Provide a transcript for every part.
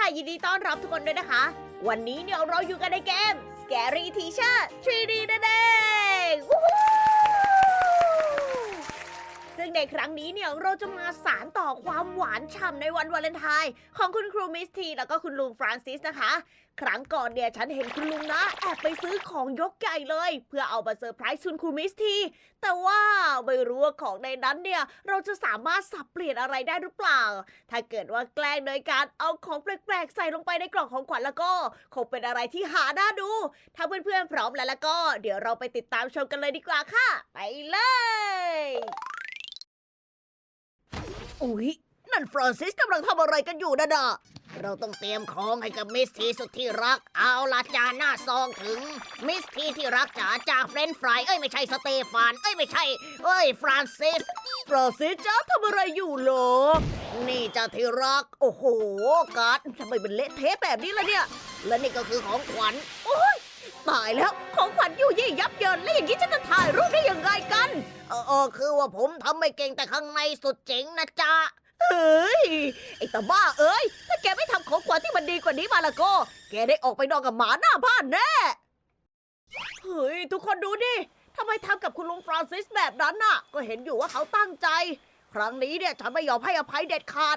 ค่ะ ยินดีต้อนรับทุกคนด้วยนะคะ วันนี้เนี่ยเราอยู่กันในเกม Scary Teacher 3D นั่นเองวู้ ซึ่งในครั้งนี้เนี่ยเราจะมาสารต่อความหวานฉ่ำในวันวาเลนไทน์ของคุณครูมิสทีแล้วก็คุณลุงฟรานซิสนะคะ ครั้งก่อนเนี่ยฉันเห็นคุณลุงนะแอบไปซื้อของยกใหญ่เลย เพื่อเอามาเซอร์ไพรส์คุณครูมิสทีแต่ว่าไม่รู้ว่าของในนั้นเนี่ยเราจะสามารถสับเปลี่ยนอะไรได้หรือเปล่า ถ้าเกิดว่าแกล้งโดยการเอาของแปลกๆใส่ลงไปในกล่องของขวัญแล้วก็ คงเป็นอะไรที่หาหน่าดู ถ้าเพื่อนๆพร้อมแล้วแล้วก็ เดี๋ยวเราไปติดตามชมกันเลยดีกว่าค่ะ ไปเลย อุ๊ย นั่นฟรานซิสกำลังทำอะไรกันอยู่นะดะเราต้องเตรียมของให้กับมิสทีสุดที่รัก เอาละจานหน้าซองถึง มิสทีที่รักจ๋าจากเฟรนช์ฟราย เอ้ยไม่ใช่สเตฟาน เอ้ยไม่ใช่ เอ้ยฟรานซิส ฟรานซิสจ้าทำอะไรอยู่เหรอ นี่จ้าที่รัก โอ้โห การ์ดทำไมเป็นเละเทะแบบนี้ล่ะเนี่ย และนี่ก็คือของขวัญ โอ้ย ตายแล้ว ของขวัญอยู่ยี่ยับเยินแล้วอย่างนี้ฉันจะถ่ายรูปได้ยังไงกัน เออเออคือว่าผมทำไม่เก่งแต่ข้างในสุดเจ๋งนะจ๊ะเฮ้ยไอ้ตาบ้าเอ้ย ถ้าแกไม่ทำของขวัญที่มันดีกว่านี้มาละก็ แกได้ออกไปนอนกับหมาหน้าบ้านแน่เฮ้ยทุกคนดูดิทำไมทำกับคุณลุงฟรานซิสแบบนั้นน่ะ ก็เห็นอยู่ว่าเขาตั้งใจ ครั้งนี้เนี่ยฉันไม่ยอมให้อภัยเด็ดขาด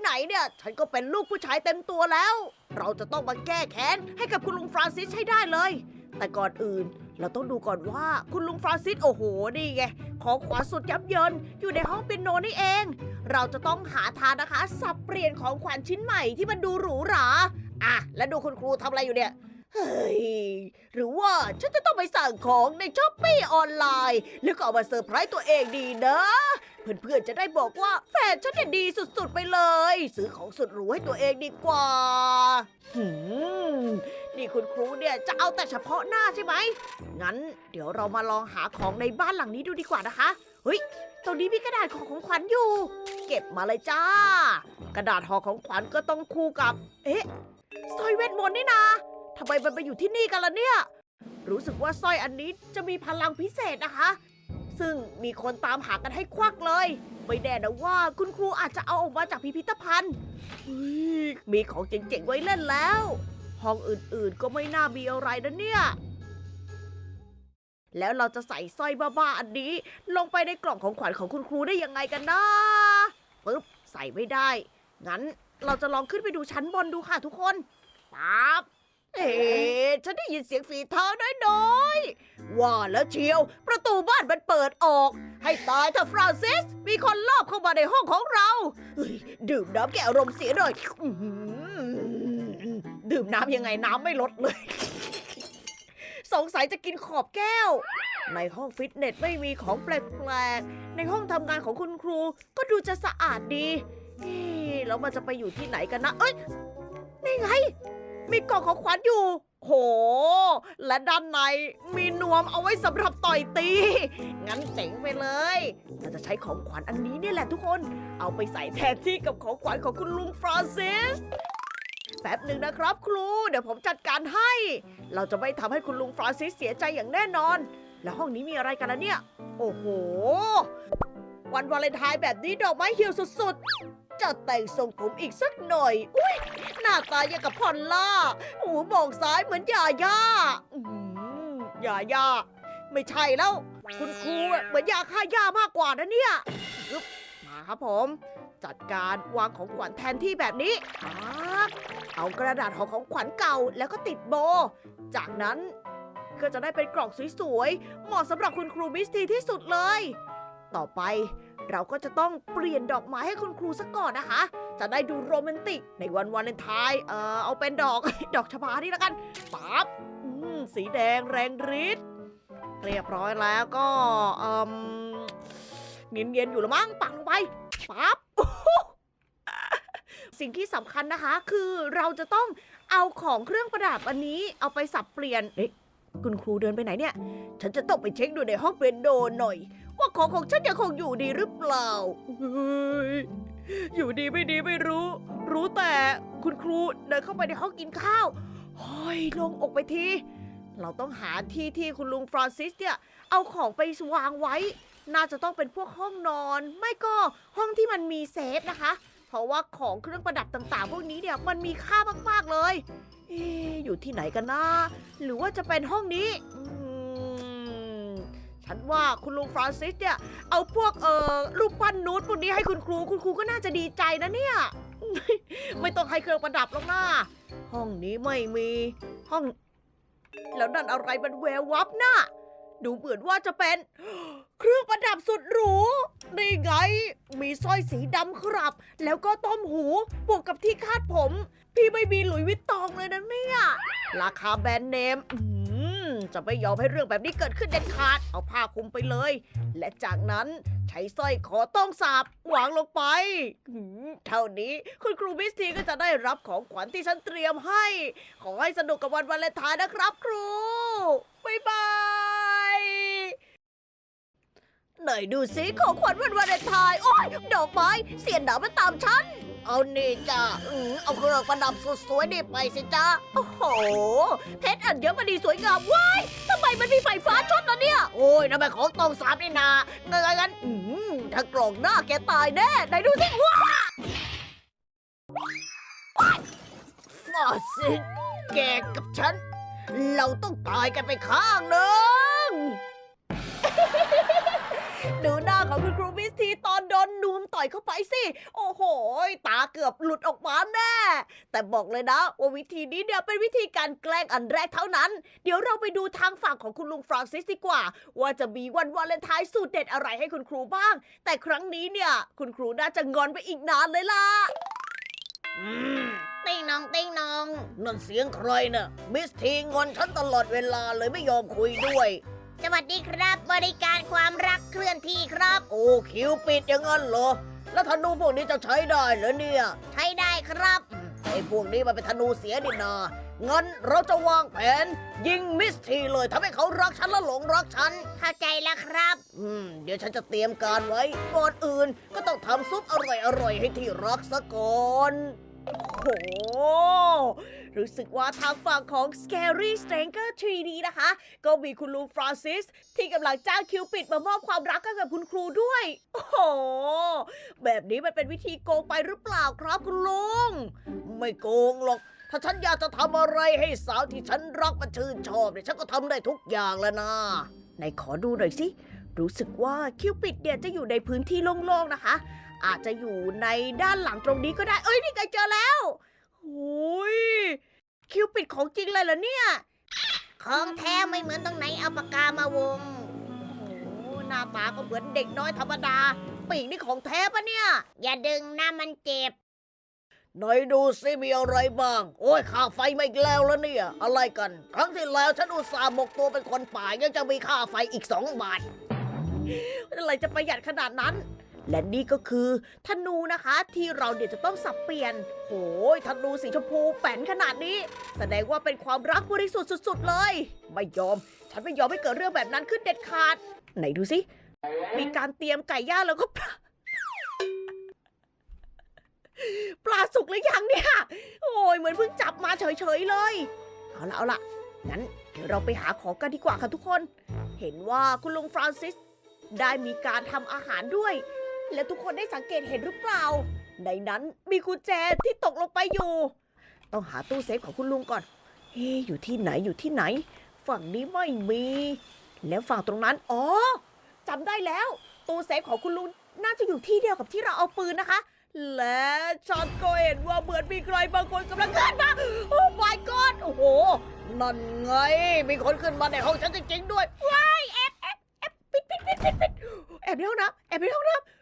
ไหนๆเนี่ย ฉันก็เป็นลูกผู้ชายเต็มตัวแล้ว เราจะต้องมาแก้แค้นให้กับคุณลุงฟรานซิสให้ได้เลย แต่ก่อนอื่น เราต้องดูก่อนว่าคุณลุงฟรานซิสโอ้โหนี่ไงของขวัญสุดยับเยินอยู่ในห้องเปียโนนี่เอง เราจะต้องหาทางนะคะ สับเปลี่ยนของขวัญชิ้นใหม่ที่มันดูหรูหราอะแล้วดูคุณครูทำอะไรอยู่เนี่ย เฮ้ย หรือว่าฉันจะต้องไปสั่งของในช้อปปี้ออนไลน์ แล้วก็เอามาเซอร์ไพรส์ตัวเองดีนะ เพื่อนๆจะได้บอกว่าแฟนฉันเนี่ยดีสุดๆไปเลย ซื้อของสุดหรูให้ตัวเองดีกว่า หืม นี่คุณครูเนี่ยจะเอาแต่เฉพาะหน้าใช่ไหม งั้นเดี๋ยวเรามาลองหาของในบ้านหลังนี้ดูดีกว่านะคะ เฮ้ย ตรงนี้มีกระดาษของของขวัญอยู่ เก็บมาเลยจ้า กระดาษห่อของขวัญก็ต้องคู่กับ เอ๊ะสร้อยเวทมนต์นี่นาำไมมันไปอยู่ที่นี่กันล่ะเนี่ย รู้สึกว่าสร้อยอันนี้จะมีพลังพิเศษนะคะ ซึ่งมีคนตามหากันให้ควักเลย ไม่แน่นะว่าคุณครูอาจจะเอาออกมาจากพิพิธภัณฑ์เฮ้ยมีของเจ๋งๆไว้เล่นแล้ว ห้องอื่นๆก็ไม่น่ามีอะไรนะเนี่ย แล้วเราจะใส่สร้อยบ้าๆอันนี้ ลงไปในกล่องของขวัญของคุณครูได้ยังไงกันนะปึ๊บใส่ไม่ได้ งั้นเราจะลองขึ้นไปดูชั้นบนดูค่ะทุกคนปั๊บ เอ๊ะฉันได้ยินเสียงฝีเท้าน้อยๆ ว่าแล้วเชียว ประตูบ้านมันเปิดออก ให้ตายเถอะฟรานซิส มีคนลอบเข้ามาในห้องของเราเฮ้ยดื่มน้ำแก้อารมณ์เสียหน่อยอื้อหือดื่มน้ำยังไงน้ำไม่ลดเลย สงสัยจะกินขอบแก้ว ในห้องฟิตเนสไม่มีของแปลกๆ ในห้องทำงานของคุณครูก็ดูจะสะอาดดีเอ๊ะแล้วมันจะไปอยู่ที่ไหนกันนะ เอ้ย นี่ไง มีกล่องของขวัญอยู่ โห และด้านในมีนวมเอาไว้สำหรับต่อยตี งั้นเจ๋งไปเลย เราจะใช้ของขวัญอันนี้เนี่ยแหละทุกคน เอาไปใส่แทนที่กับของขวัญของคุณลุงฟรานซิส แป๊บหนึ่งนะครับครู เดี๋ยวผมจัดการให้ เราจะไม่ทำให้คุณลุงฟรานซิสเสียใจอย่างแน่นอน แล้วห้องนี้มีอะไรกันล่ะเนี่ย โอ้โห วันวาเลนไทน์แบบนี้ดอกไม้เหี่ยวสุดๆ จะแต่งทรงผมอีกสักหน่อย อุ้ยหน้าตาอย่างกับพอลล่าหูมองซ้ายเหมือนยาย่าอืมยาย่าไม่ใช่แล้ว คุณครูเหมือนยาฆ่าย่ามากกว่านะเนี่ยมาครับผม จัดการวางของขวัญแทนที่แบบนี้ปั๊บเอากระดาษห่อของขวัญเก่าแล้วก็ติดโบ จากนั้นก็จะได้เป็นกล่องสวยๆ เหมาะสำหรับคุณครูมิสทีที่สุดเลย ต่อไป เราก็จะต้องเปลี่ยนดอกไม้ให้คุณครูสักก่อนนะคะ จะได้ดูโรแมนติก ในวันวาเลนไทน์เออเอาเป็นดอก ดอกชบานี่แล้วกันปั๊บสีแดงแรงฤทธิ์เรียบร้อยแล้วก็เอ่มเนียนๆอยู่ละมั้งปักลงไปปั๊บสิ่งที่สำคัญนะคะ คือเราจะต้องเอาของเครื่องประดับอันนี้เอาไปสับเปลี่ยนเอ๊ะคุณครูเดินไปไหนเนี่ย ฉันจะต้องไปเช็คดูในห้องเปียโนหน่อย ว่าของของฉันยังคงอยู่ดีหรือเปล่าเฮ้ยอยู่ดีไม่ดีไม่รู้ รู้แต่คุณครูเดินเข้าไปในห้องกินข้าวเฮ้ยลงอกไปที เราต้องหาที่ที่คุณลุงฟรานซิสเนี่ยเอาของไปวางไว้ น่าจะต้องเป็นพวกห้องนอน ไม่ก็ห้องที่มันมีเซฟนะคะ เพราะว่าของเครื่องประดับต่างๆ พวกนี้เนี่ยมันมีค่ามากๆเลยเออยู่ที่ไหนกันนะหรือว่าจะเป็นห้องนี้อ ฉันว่าคุณลุงฟรานซิสเนี่ย เอาพวกเอ่อรูปปั้นนูดพวกนี้ให้คุณครู คุณครูก็น่าจะดีใจนะเนี่ย ไม่ต้องให้เครื่องประดับหรอกนะห้องนี้ไม่มีห้อง แล้วนั่นอะไรมันแวววับน่ะดูเหมือนว่าจะเป็น เครื่องประดับสุดหรูนี่ไง มีสร้อยสีดำครับ แล้วก็ต้มหูบวกกับที่คาดผม พี่ไม่มีหลุยวิตตองเลยนะเนี่ย ราคาแบรนด์เนม จะไม่ยอมให้เรื่องแบบนี้เกิดขึ้นเด็ดขาด เอาผ้าคลุมไปเลย และจากนั้นใช้สร้อยคอต้องสาบวางลงไปอืมเท่านี้คุณครูมิสทีก็จะได้รับของขวัญที่ฉันเตรียมให้ ขอให้สนุกกับวันวาเลนไทน์นะครับครู บ๊ายบาย หนดูสิของขวัญวันวาเลนไทน์โอ้ยดอกไม้เสียนดาวมาตามฉัน เอานี่จ้าอืมเอาเครื่องประดับสุดสวยนี่ไปสิจ้าโอ้โห เพชรอันเยอะมาดีสวยงามว้ายทำไมมันมีไฟฟ้าช็อตนะเนี่ย โอ้ยทำไมของตองสามนี่นาเงินงั้นอืมถ้ากล่องหน้าแกตายแน่ไหนดูสิว้าฟอสซิแกกับฉัน เราต้องตายกันไปข้างหนึ่ง ดูหน้าของคุณครูมิสทีตอนโดนนูมต่อยเข้าไปสิ โอ้โห ตาเกือบหลุดออกมาแน่ แต่บอกเลยนะว่าวิธีนี้เนี่ยเป็นวิธีการแกล้งอันแรกเท่านั้น เดี๋ยวเราไปดูทางฝั่งของคุณลุงฟรานซิสดีกว่า ว่าจะมีวันวาเลนไทน์สูตรเด็ดอะไรให้คุณครูบ้าง แต่ครั้งนี้เนี่ย คุณครูน่าจะงอนไปอีกนานเลยล่ะอืมติ้งนองติ้งนอง นั่นเสียงใครน่ะมิสทีงอนฉันตลอดเวลาเลยไม่ยอมคุยด้วย สวัสดีครับบริการความรักเคลื่อนที่ครับ โอ้คิวปิดอย่างนั้นเหรอ แล้วธนูพวกนี้จะใช้ได้เหรอเนี่ย ใช้ได้ครับไอ้พวกนี้มันเป็นธนูเสียดินางั้นเราจะวางแผน ยิงมิสทีเลยทำให้เขารักฉันและหลงรักฉัน เข้าใจแล้วครับ อืม เดี๋ยวฉันจะเตรียมการไว้ก่อนอื่น ก็ต้องทำซุปอร่อยๆให้ที่รักซะก่อน โอ้โห รู้สึกว่าทางฝั่งของ Scary Stranger 3D นะคะ ก็มีคุณลุงฟรานซิส ที่กำลังจ้างคิวปิดมามอบความรักให้กับคุณครูด้วย โอ้โห แบบนี้มันเป็นวิธีโกงไปหรือเปล่าครับคุณลุง ไม่โกงหรอก ถ้าฉันอยากจะทำอะไรให้สาวที่ฉันรักมันชื่นชอบเนี่ยฉันก็ทำได้ทุกอย่างแล้วนะไหนขอดูหน่อยสิรู้สึกว่าคิวปิดเนี่ยจะอยู่ในพื้นที่โล่งๆนะคะ อาจจะอยู่ในด้านหลังตรงนี้ก็ได้ เอ้ยนี่ไงเจอแล้ว โอ้ยคิวปิดของจริงเลยเหรอเนี่ย ของแท้ไม่เหมือนตรงไหนเอาปากกามาวง โอ้โหหน้าตาก็เหมือนเด็กน้อยธรรมดา ปีกนี่ของแท้ปะเนี่ย อย่าดึงนะมันเจ็บหน่อยดูสิมีอะไรบ้าง โอ้ยค่าไฟไม่อีกแล้วแล้วเนี่ย อะไรกัน ครั้งที่แล้วฉันอุตส่าห์หมกตัวเป็นคนป่ายังจะมีค่าไฟอีกสองบาท อะไรจะประหยัดขนาดนั้น และนี่ก็คือธนูนะคะที่เราเดี๋ยวจะต้องสับเปลี่ยนโอ้ยธนูสีชมพูแป้นขนาดนี้ แสดงว่าเป็นความรักบริสุทธิ์สุด ๆ เลย ไม่ยอม ฉันไม่ยอมให้เกิดเรื่องแบบนั้นขึ้นเด็ดขาด ไหนดูสิ มีการเตรียมไก่ย่างแล้วก็ปลาปลาสุกหรือยังเนี่ย โอ้ยเหมือนเพิ่งจับมาเฉยๆเลย เอาละเอาละงั้นเดี๋ยวเราไปหาของกันดีกว่าค่ะทุกคน เห็นว่าคุณลุงฟรานซิสได้มีการทำอาหารด้วย และทุกคนได้สังเกตเห็นหรือเปล่า ในนั้นมีกุญแจที่ตกลงไปอยู่ ต้องหาตู้เซฟของคุณลุงก่อน เฮ้อยู่ที่ไหนอยู่ที่ไหน ฝั่งนี้ไม่มี แล้วฝั่งตรงนั้น อ๋อจำได้แล้ว ตู้เซฟของคุณลุงน่าจะอยู่ที่เดียวกับที่เราเอาปืนนะคะ และฉันก็เห็นว่าเหมือนมีใครบางคนกำลังขึ้นมา โอ้ my god โอ้โห นั่นไง มีคนขึ้นมาในห้องฉันจริงๆด้วยว้ายแอบแอบแอบปิดปิดปิดปิดปิดแอบในห้องน้ำแอบในห้องน้ำ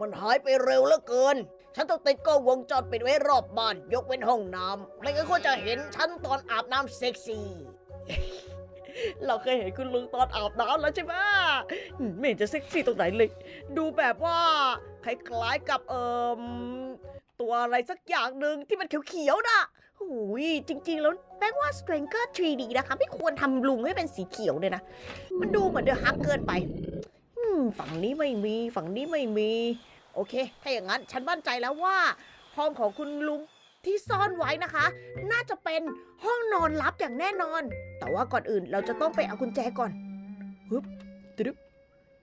มันหายไปเร็วเหลือเกิน ฉันต้องติดกล้องวงจรปิดไว้รอบบ้าน ยกเว้นห้องน้ำไม่งั้นก็จะเห็นฉันตอนอาบน้ำเซ็กซี่ เราเคยเห็นคุณลุงตอนอาบน้ำแล้วใช่ไหมไม่เห็นจะเซ็กซี่ตรงไหนเลย ดูแบบว่าคล้ายๆกับเอ่มตัวอะไรสักอย่างหนึ่งที่มันเขียวๆนะหูยจริงๆ แล้วแป้งว่า Stranger 3D นะคะ ไม่ควรทำลุงให้เป็นสีเขียวเลยนะ มันดูเหมือนเดอะฮักเกินไป ฝั่งนี้ไม่มี ฝั่งนี้ไม่มี โอเค ถ้าอย่างนั้นฉันมั่นใจแล้วว่า ห้องของคุณลุงที่ซ่อนไว้นะคะ น่าจะเป็นห้องนอนลับอย่างแน่นอน แต่ว่าก่อนอื่นเราจะต้องไปเอากุญแจก่อนฮึบตึ๊บ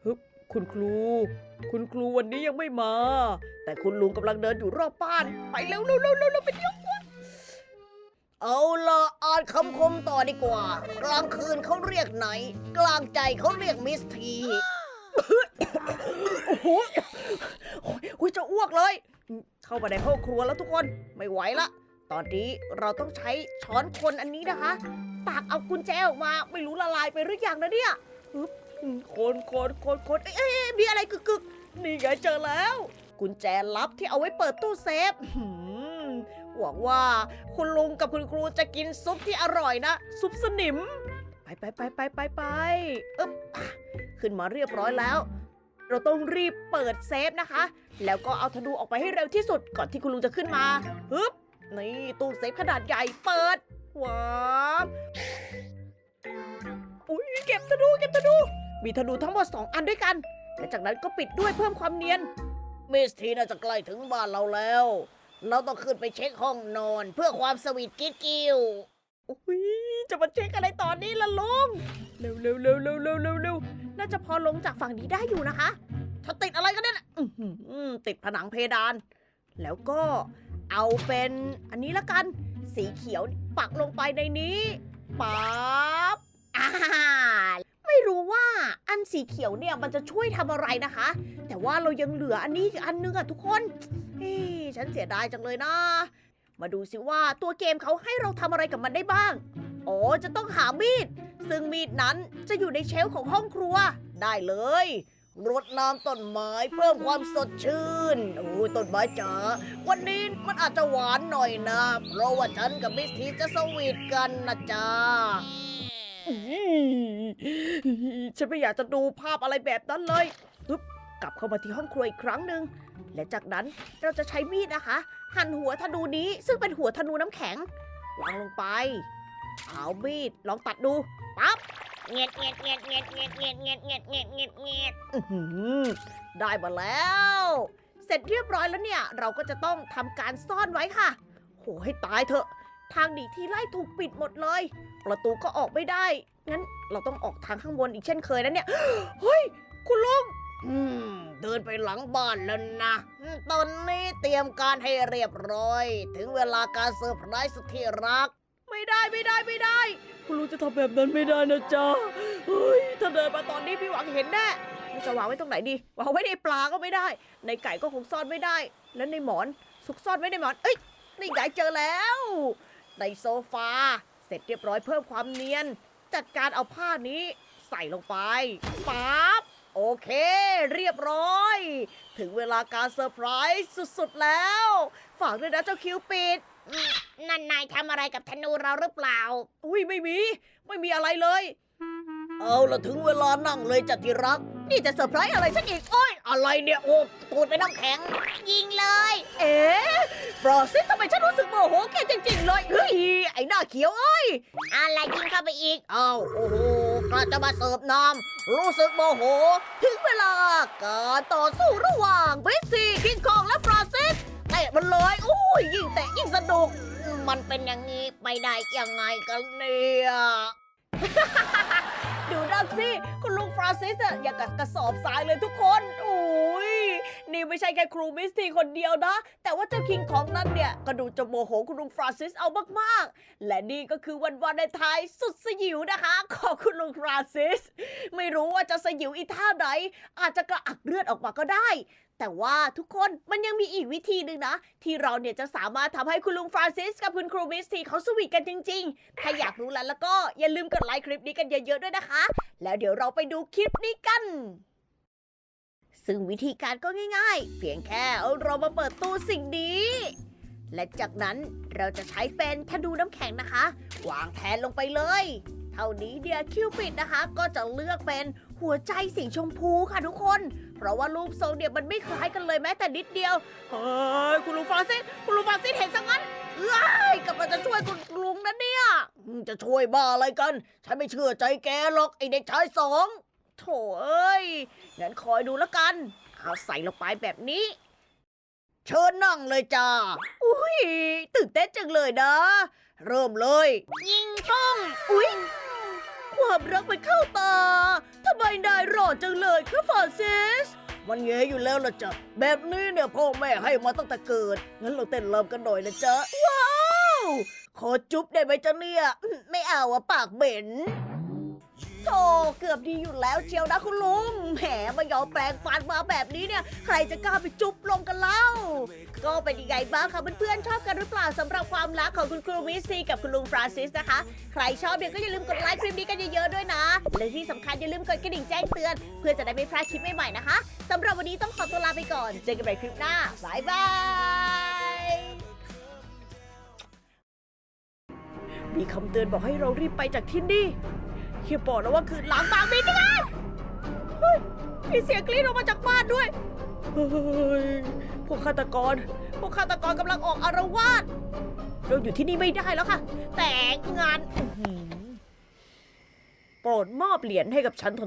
ฮึบคุณครู คุณครูวันนี้ยังไม่มา แต่คุณลุงกำลังเดินอยู่รอบบ้าน ไปเร็วเร็วเร็วเร็วเร็วไปเที่ยวกว่าเอาละอ่านคำคมต่อดีกว่า กลางคืนเขาเรียกไหน กลางใจเขาเรียกมิสที โอ้โหโอ้ยจะอ้วกเลย เข้ามาในห้องครัวแล้วทุกคนไม่ไหวละ ตอนนี้เราต้องใช้ช้อนคนอันนี้นะคะตักเอากุญแจออกมาไม่รู้ละลายไปหรือยังนะเนี่ยคนคนคนคนเอ้ยมีอะไรกึกกึกนี่ไงเจอแล้ว กุญแจลับที่เอาไว้เปิดตู้เซฟหวังว่าคุณลุงกับคุณครูจะกินซุปที่อร่อยนะ ซุปสนิม ไปไปไปไปไปไปอึ๊บอะขึ้นมาเรียบร้อยแล้ว เราต้องรีบเปิดเซฟนะคะ แล้วก็เอาธนูออกไปให้เร็วที่สุดก่อนที่คุณลุงจะขึ้นมาฮึบนี่ตู้เซฟขนาดใหญ่เปิดว้าวอุ้ยเก็บธนูเก็บธนูมีธนูทั้งหมด 2 อันด้วยกันและจากนั้นก็ปิดด้วยเพิ่มความเนียนมิสทีน่าจะใกล้ถึงบ้านเราแล้ว เราต้องขึ้นไปเช็คห้องนอนเพื่อความสวีทกิ๊กกิ้วอุ้ยจะมาเช็คอะไรตอนนี้ล่ะลุง เร็วเร็วเร็วเร็วเร็วเร็วเร็ว น่าจะพอลงจากฝั่งนี้ได้อยู่นะคะถ้าติดอะไรกันเนี่ยนะอื้อหือติดผนังเพดาน แล้วก็เอาเป็นอันนี้ละกัน สีเขียวปักลงไปในนี้ปั๊บอ่าไม่รู้ว่าอันสีเขียวเนี่ยมันจะช่วยทำอะไรนะคะ แต่ว่าเรายังเหลืออันนี้อีกอันนึงอะทุกคนเฮ้ยฉันเสียดายจังเลยนะ มาดูสิว่าตัวเกมเขาให้เราทำอะไรกับมันได้บ้าง อ๋อ จะต้องหามีด ซึ่งมีดนั้นจะอยู่ในเชลฟ์ของห้องครัว ได้เลยรดน้ำต้นไม้เพิ่มความสดชื่น โอ้ยต้นไม้จ๋า วันนี้มันอาจจะหวานหน่อยนะ เพราะว่าฉันกับมิสทีจะสวีทกันนะจ๊ะฉันไม่อยากจะดูภาพอะไรแบบนั้นเลยปึ๊บกลับเข้ามาที่ห้องครัวอีกครั้งหนึ่ง และจากนั้นเราจะใช้มีดนะคะ หั่นหัวธนูนี้ซึ่งเป็นหัวธนูน้ำแข็ง วางลงไป เอามีดลองตัดดู ปั๊บเงียดเงียดเงียดเงียดเงียดเงียดเงียดเงียดเงียดเงียดเงียดอื้อหือได้มาแล้ว เสร็จเรียบร้อยแล้วเนี่ย เราก็จะต้องทำการซ่อนไว้ค่ะ โหให้ตายเถอะ ทางหนีที่ไล่ถูกปิดหมดเลย ประตูก็ออกไม่ได้ งั้นเราต้องออกทางข้างบนอีกเช่นเคยนะเนี่ย เฮ้ย คุณลุงอืมเดินไปหลังบ้านแล้วนะอืมตอนนี้เตรียมการให้เรียบร้อย ถึงเวลาการเซอร์ไพรส์สุดที่รัก ไม่ได้ไม่ได้ไม่ได้ คุณลุงจะทำแบบนั้นไม่ได้นะจ๊ะเฮ้ยถ้าเดินมาตอนนี้พี่หวังเห็นแน่จะวางไว้ตรงไหนดีวางไว้ในปลาก็ไม่ได้ ในไก่ก็คงซ่อนไม่ได้ แล้วในหมอนซุกซ่อนไว้ในหมอน เอ้ยนี่ไงเจอแล้ว ในโซฟาเสร็จเรียบร้อยเพิ่มความเนียน จัดการเอาผ้านี้ใส่ลงไปปั๊บโอเค เรียบร้อย ถึงเวลาการเซอร์ไพรส์สุดๆแล้ว ฝากด้วยนะเจ้าคิวปิด นั่นนายทำอะไรกับธนูเราหรือเปล่า อุ้ยไม่มี ไม่มีอะไรเลย เอาละถึงเวลานั่งเลยจัดที่รัก นี่จะเซอร์ไพรส์อะไรฉันอีก โอ้ยอะไรเนี่ย โอ้ตูดไปนน้ำแข็ง ยิงเลย เอ๊ะฟรอซิสทำไมฉันรู้สึกโมโหแกจริง ๆ เลย เฮ้ย ไอ้หน้าเขียวเอ้ยอะไรยิงเข้าไปอีกอ้าวโอ้โหกล้าจะมาเสิร์ฟน้ำรู้สึกโมโห ถึงเวลาการต่อสู้ระหว่างเบสซี่คิงคองและฟรานซิสเตะมันเลยอุ้ยยิ่งเตะยิ่งสนุก มันเป็นอย่างนี้ไปได้ยังไงกันเนี่ย ดูดักซี่คุณลุงฟรานซิสอะอย่างกับกระสอบทรายเลยทุกคนอุ้ย นี่ไม่ใช่แค่ครูมิสทีคนเดียวนะ แต่ว่าเจ้าคิงของนั้นเนี่ยก็ดูจะโมโหคุณลุงฟรานซิสเอามากๆ และนี่ก็คือวันวันในไทยสุดสยิวนะคะ ของคุณลุงฟรานซิส ไม่รู้ว่าจะสยิวอีท่าไหนอาจจะกระอักเลือดออกมาก็ได้แต่ว่าทุกคนมันยังมีอีกวิธีหนึ่งนะ ที่เราเนี่ยจะสามารถทำให้คุณลุงฟรานซิสกับคุณครูมิสทีเขาสวีทกันจริง ๆ ถ้าอยากรู้แล้วแล้วก็อย่าลืมกดไลค์คลิปนี้กันเยอะๆด้วยนะคะ แล้วเดี๋ยวเราไปดูคลิปนี้กัน ซึ่งวิธีการก็ง่ายๆ เพียงแค่เอาเรามาเปิดตู้สิ่งนี้ และจากนั้นเราจะใช้เป็นธนูน้ำแข็งนะคะวางแทนลงไปเลย เท่านี้เดียคิวปิดนะคะ ก็จะเลือกเป็นหัวใจสีชมพูค่ะทุกคน เพราะว่ารูปทรงเนี่ยมันไม่คล้ายกันเลยแม้แต่นิดเดียวเฮ้ยคุณลุงฟรานซิสคุณลุงฟรานซิสเห็นซะงั้นเอ้ยกำลังจะช่วยคุณลุงนะเนี่ย จะช่วยบ้าอะไรกัน ฉันไม่เชื่อใจแกหรอกไอเด็กชายสอง โถเอ้ย งั้นคอยดูแล้วกัน เอาใส่ลงไปแบบนี้ เชิญนั่งเลยจ้า อุ้ยตื่นเต้นจังเลยนะ เริ่มเลย ยิงป้องอุ้ยความรักมันเข้าตา ทำไมนายหล่อจังเลยคะฟรานซิส มันเงยอยู่แล้วละจ๊ะแบบนี้เนี่ยพ่อแม่ให้มาตั้งแต่เกิด งั้นเราเต้นรำกันหน่อยนะจ๊ะ ว้าว ขอจุ๊บได้ไหมจ๊ะเนี่ย ไม่เอาอะปากเหม็น โธ่เกือบดีอยู่แล้วเชียวนะคุณลุง แหมมายอมแปลงฟันมาแบบนี้เนี่ย ใครจะกล้าไปจุ๊บลงกันเล่า ก็เป็นยังไงบ้างคะเพื่อนๆชอบกันหรือเปล่าสำหรับความรักของคุณครูมิสซี่กับคุณลุงฟรานซิสนะคะ ใครชอบเนี่ยก็อย่าลืมกดไลค์คลิปนี้กันเยอะๆด้วยนะ และที่สำคัญอย่าลืมกดกระดิ่งแจ้งเตือน เพื่อจะได้ไม่พลาดคลิปใหม่ๆนะคะสำหรับวันนี้ต้องขอตัวลาไปก่อน เจอกันใหม่คลิปหน้าบายบายมีคำเตือนบอกให้เรารีบไปจากที่นี่ เฮียบอกแล้วว่าคือหลังบางมีจริงอะเฮ้ยมีเสียงกรี๊ดออกมาจากบ้านด้วยเฮ้ยพวกฆาตกร พวกฆาตกรกำลังออกอารวาสเราอยู่ที่นี่ไม่ได้แล้วค่ะ แต่งานอื้อหือโปรดมอบเหรียญให้กับฉันเถอะ